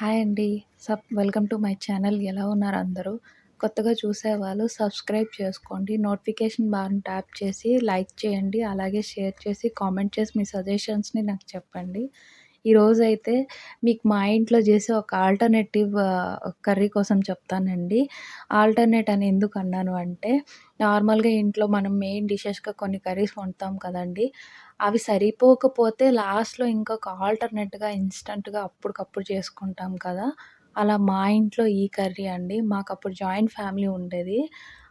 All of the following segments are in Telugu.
హాయ్ అండి. Sub welcome to my channel. ఎలా ఉన్నారు అందరూ? కొత్తగా చూసేవాళ్ళు సబ్స్క్రైబ్ చేసుకోండి. నోటిఫికేషన్ బార్‌ని ట్యాప్ చేసి లైక్ చేయండి. అలాగే షేర్ చేసి, కామెంట్ చేసి మీ సజెషన్స్‌ని నాకు చెప్పండి. ఈరోజైతే మీకు మా ఇంట్లో చేసే ఒక ఆల్టర్‌నేటివ్ కర్రీ కోసం చెప్తానండి. ఆల్టర్‌నేట్ అని ఎందుకు అన్నాను అంటే, నార్మల్‌గా ఇంట్లో మనం మెయిన్ డిషెస్‌గా కొన్ని కర్రీస్ వండుతాం కదండీ! అవి సరిపోకపోతే లాస్ట్‌లో ఇంకొక ఆల్టర్‌నేట్‌గా ఇన్‌స్టంట్‌గా అప్పటికప్పుడు చేసుకుంటాం కదా! అలా మా ఇంట్లో ఈ కర్రీ అండి. మాకు అప్పుడు జాయింట్ ఫ్యామిలీ ఉండేది.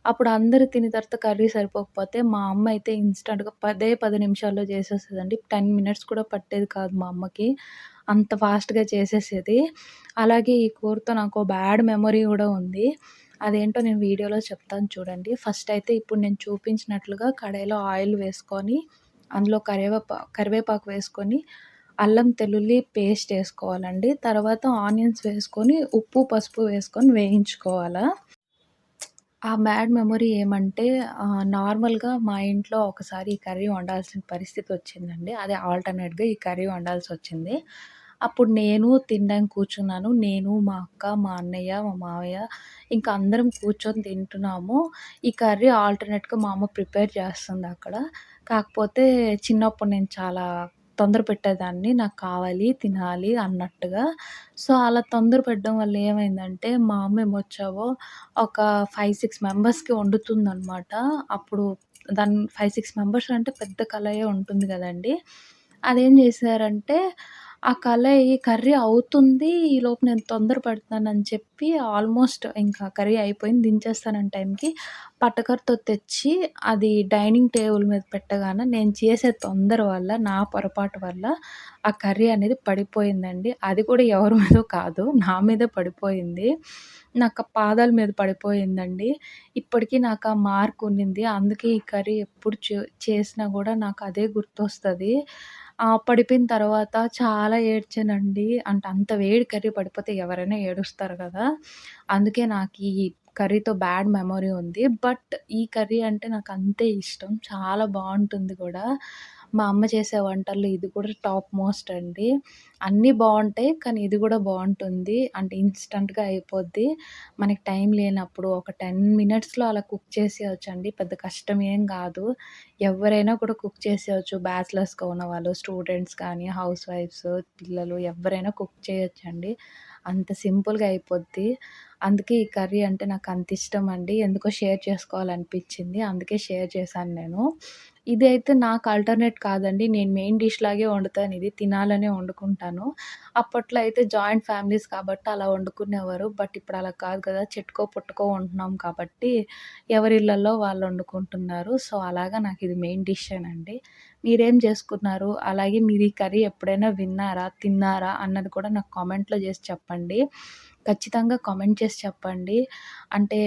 అప్పుడు అందరూ తిని తర్వాత కర్రీ సరిపోకపోతే మా అమ్మ అయితే ఇన్‌స్టంట్‌గా పదే పది నిమిషాల్లో చేసేస్తదండి. 10 మినిట్స్ కూడా పట్టేది కాదు మా అమ్మకి. అంత ఫాస్ట్‌గా చేసేసేది. అలాగే ఈ కూరతో నాకు బ్యాడ్ మెమరీ కూడా ఉంది. అదేంటో నేను వీడియోలో చెప్తాను చూడండి. ఫస్ట్ అయితే ఇప్పుడు నేను చూపించినట్లుగా కడాయిలో ఆయిల్ వేసుకొని, అందులో కరివేపా కరివేపాకు వేసుకొని, అల్లం తెల్లుల్లి పేస్ట్ వేసుకోవాలండి తర్వాత ఆనియన్స్ వేసుకొని, ఉప్పు, పసుపు వేసుకొని వేయించుకోవాలా. ఆ బ్యాడ్ మెమొరీ ఏమంటే ఆహ్, నార్మల్‌గా మా ఇంట్లో ఒకసారి ఈ కర్రీ వండాల్సిన పరిస్థితి వచ్చిందండి. అదే ఆల్టర్‌నేట్‌గా ఈ కర్రీ వండాల్సొచ్చింది. అప్పుడు నేను తినడానికి కూర్చున్నాను. నేను, మా అక్క, మా అన్నయ్య, మా మావయ్య ఇంకా అందరం కూర్చొని తింటున్నాము. ఈ కర్రీ ఆల్టర్‌నేట్‌గా మా అమ్మ ప్రిపేర్ చేస్తుందక్కడ. కాకపోతే చిన్నప్పుడు నేను చాలా తొందర పెట్టేదాన్ని. నాకు కావాలి, తినాలి అన్నట్టుగా. సో, అలా తొందర పెట్టడం వల్ల ఏమైందంటే, మా అమ్మ ఏమొచ్చావో ఒక 5, 6 మెంబర్స్‌కి వండుతుందనమాట. అప్పుడు దాని ఫైవ్ సిక్స్ మెంబర్స్ అంటే పెద్ద కళాయే ఉంటుంది కదండీ అదేం చేశారంటే ఆ కళాయి కర్రీ అవుతుంది. ఈలోపు నేను తొందర అని చెప్పి ఆల్మోస్ట్ ఇంకా కర్రీ అయిపోయింది. దించేస్తానని టైంకి పట్టకరతో తెచ్చి అది డైనింగ్ టేబుల్ మీద పెట్టగానే నేను చేసే తొందర వల్ల, నా పొరపాటు వల్ల ఆ కర్రీ అనేది పడిపోయిందండి. అది కూడా ఎవరి మీదో కాదు. నా మీదే పడిపోయింది. నాకు పాదాల మీద పడిపోయిందండి. ఇప్పటికీ నాకు ఆ మార్క్ ఉండింది. అందుకే ఈ కర్రీ ఎప్పుడు చే చేసినా కూడా నాకు అదే గుర్తొస్తుంది పడిపోయిన తర్వాత చాలా ఏడ్చానండి. అంటే అంత వేడి కర్రీ పడిపోతే ఎవరైనా ఏడుస్తారు కదా అందుకే నాకు ఈ కర్రీతో బ్యాడ్ మెమరీ ఉంది. బట్ ఈ కర్రీ అంటే నాకు అంతే ఇష్టం. చాలా బాగుంటుంది కూడా మా అమ్మ చేసే వంటల్లో ఇది కూడా టాప్ మోస్ట్ అండి. అన్నీ బాగుంటాయి కానీ ఇది కూడా బాగుంటుంది అంటే ఇన్‌స్టంట్‌గా అయిపోద్ది. మనకి టైం లేనప్పుడు ఒక 10 మినిట్స్‌లో అలా కుక్ చేసేయచ్చండి పెద్ద కష్టం ఏం కాదు ఎవరైనా కూడా కుక్ చేసేయొచ్చు. బ్యాచిలర్స్‌గా ఉన్న వాళ్ళు స్టూడెంట్స్ కానీ, హౌస్ వైఫ్స్, పిల్లలు ఎవరైనా కుక్ చేయొచ్చండి. అంత సింపుల్‌గా అయిపోద్ది. అందుకే ఈ కర్రీ అంటే నాకు అంత ఇష్టం అండి ఎందుకో షేర్ చేసుకోవాలనిపించింది. అందుకే షేర్ చేశాను నేను. ఇది అయితే నాకు ఆల్టర్‌నేట్ కాదండి. నేను మెయిన్ డిష్ లాగే వండుతాను ఇది. తినాలనే వండుకుంటాను. అప్పట్లో అయితే జాయింట్ ఫ్యామిలీస్ కాబట్టి అలా వండుకునేవారు. బట్ ఇప్పుడు అలా కాదు కదా! చెట్టుకో పుట్టుకో ఉంటున్నాం కాబట్టి ఎవరిళ్ళల్లో వాళ్ళు వండుకుంటున్నారు. సో, అలాగా నాకు ఇది మెయిన్ డిష్ అండి మీరేం చేసుకున్నారు? అలాగే మీరు ఈ కర్రీ ఎప్పుడైనా విన్నారా? తిన్నారా? అన్నది కూడా నాకు కామెంట్‌లో చేసి చెప్పండి. ఖచ్చితంగా కామెంట్ చేసి చెప్పండి. అంటే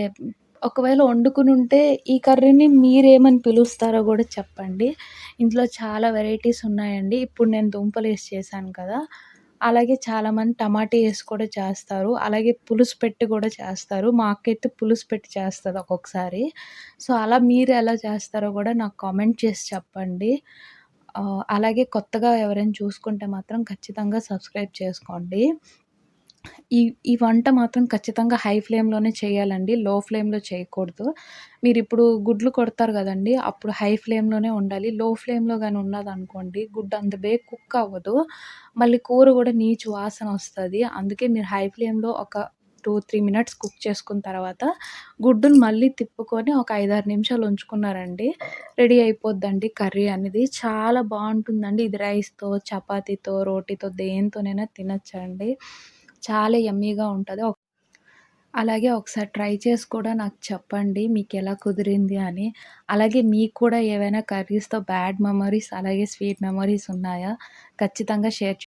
ఒకవేళ వండుకుని ఉంటే ఈ కర్రీని మీరేమని పిలుస్తారో కూడా చెప్పండి. ఇందులో చాలా వెరైటీస్ ఉన్నాయండి. ఇప్పుడు నేను దుంపలు వేసి చేశాను కదా! అలాగే చాలామంది టమాటా వేసి కూడా చేస్తారు. అలాగే పులుసు పెట్టి కూడా చేస్తారు. మా అక్కయితే పులుసు పెట్టి చేస్తుంది ఒక్కొక్కసారి. సో, అలా మీరు ఎలా చేస్తారో కూడా నాకు కామెంట్ చేసి చెప్పండి. అలాగే కొత్తగా ఎవరైనా చూసుకుంటే మాత్రం ఖచ్చితంగా సబ్స్క్రైబ్ చేసుకోండి. ఈ ఈ వంట మాత్రం ఖచ్చితంగా హై ఫ్లేమ్‌లోనే చేయాలండి. లో ఫ్లేమ్‌లో చేయకూడదు. మీరు ఇప్పుడు గుడ్లు కొడతారు కదండి అప్పుడు హై ఫ్లేమ్‌లోనే ఉండాలి. లో ఫ్లేమ్‌లో కానీ ఉన్నదనుకోండి గుడ్డు అంత బే కుక్ అవ్వదు. మళ్ళీ కూర కూడా నీచు వాసన వస్తుంది అందుకే మీరు హై ఫ్లేమ్‌లో ఒక 2, 3 మినిట్స్ కుక్ చేసుకున్న తర్వాత గుడ్డుని మళ్ళీ తిప్పుకొని ఒక 5, 6 నిమిషాలు ఉంచుకున్నారండి రెడీ అయిపోద్దండి కర్రీ అనేది. చాలా బాగుంటుందండి ఇది రైస్‌తో, చపాతీతో, రోటీతో దేనితోనైనా తినచ్చండి చాలా యమ్మీగా ఉంటుంది అలాగే ఒకసారి ట్రై చేసి కూడా నాకు చెప్పండి మీకు ఎలా కుదిరింది అని. అలాగే మీకు కూడా ఏవైనా కర్రీస్‌తో బ్యాడ్ మెమరీస్ అలాగే స్వీట్ మెమరీస్ ఉన్నాయా? ఖచ్చితంగా షేర్ చే